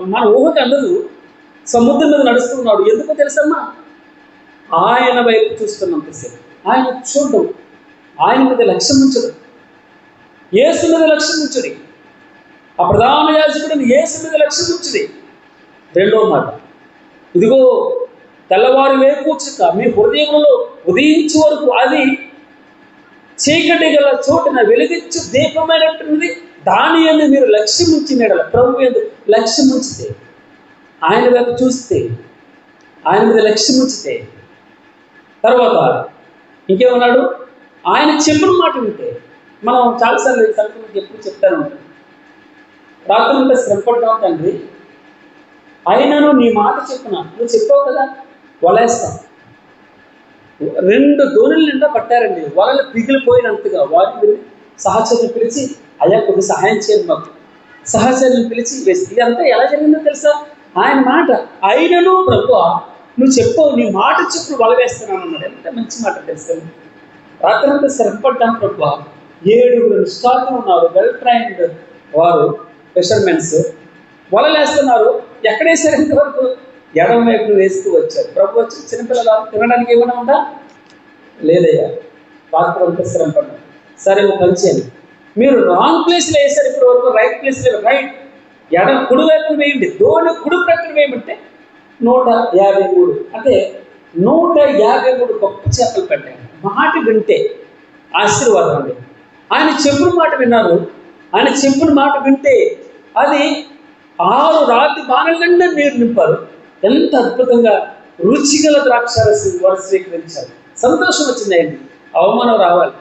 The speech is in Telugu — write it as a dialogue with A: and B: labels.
A: మన ఊహకు అందదు. సముద్రం మీద నడుస్తున్నాడు ఎందుకో తెలుసమ్మా? ఆయన వైపు చూస్తున్నంతసేపు ఆయన చూడడం. ఆయన మీద లక్ష్యం ఉంచడం. ఏసు మీద లక్ష్యం ఉంచుడి. ఆ ప్రధాన యాజకుడిని ఏసు మీద లక్ష్యం ఉంచుడి. రెండో మాట. ఇదిగో తెల్లవారి వేకూర్చుక మీ హృదయంలో ఉదయించే వరకు అది చీకటి గల చోటున వెలిగించు దీపమైనటువంటిది. దాని ఎందు మీరు లక్ష్యం ఉంచిన ప్రభు ఎందు లక్ష్యం ఉంచితే ఆయన వైపు చూస్తే ఆయన మీద లక్ష్యం ఉంచితే తర్వాత ఇంకేమన్నాడు? ఆయన చెప్పిన మాట వింటే మనం చాలాసార్లు ఈ ఎప్పుడు చెప్తాను ఉంటాం. రాత్రి అంతా శ్రమపడ్డాం తండ్రి అయినను నీ మాట చెప్పిన? నువ్వు చెప్పావు కదా వలేస్తాం. రెండు దోణుల నిండా పట్టారండి. వలలు పిగిలిపోయినంతగా వారిని సహచరులు పిలిచి అయ్యా కొద్ది సహాయం చేయండి మాకు. సహచరులు పిలిచి వేసి ఇదంతా ఎలా జరిగిందో తెలుసా? ఆయన మాట అయినను ప్రభు నువ్వు చెప్పవు నీ మాట చెప్పు వల వేస్తున్నాను అన్నాడు. ఎంత మంచి మాట తెలుసు రాత్రంతా శ్రమపడ్డాం ప్రభు ఏడుగురు నిష్ఠాలు ఉన్నారు వెల్ ట్రైన్డ్ వారు ఫిషర్మెన్స్ వలలేస్తున్నారు. ఎక్కడేసారు ఇంతవరకు ఎడం వైపు వేస్తూ వచ్చారు. ప్రభు వచ్చి చిన్నపిల్లలు తినడానికి ఏమైనా ఉందా? లేదయ్యా రాత్రంతా అంతా సరే ఒక పని చేయండి మీరు రాంగ్ ప్లేస్లో వేసారు ఇప్పుడు వరకు రైట్ ప్లేస్లో రైట్ ఎడం కుడి వైపున వేయండి దోణి కుడి ప్రక్కన వేయమంటే నూట యాభై మూడు. అంటే నూట యాభై మూడు గొప్ప చేపలు పెట్టాయి మాట వింటే ఆశీర్వాదం అండి. ఆయన చెప్పిన మాట విన్నారు. ఆయన చెప్పిన మాట వింటే అది ఆరు రాతి బాణల నిండా నీరు నింపారు. ఎంత అద్భుతంగా రుచిగల ద్రాక్షారసి వారు స్వీకరించారు. సంతోషం వచ్చిందండి. అవమానం రావాలి.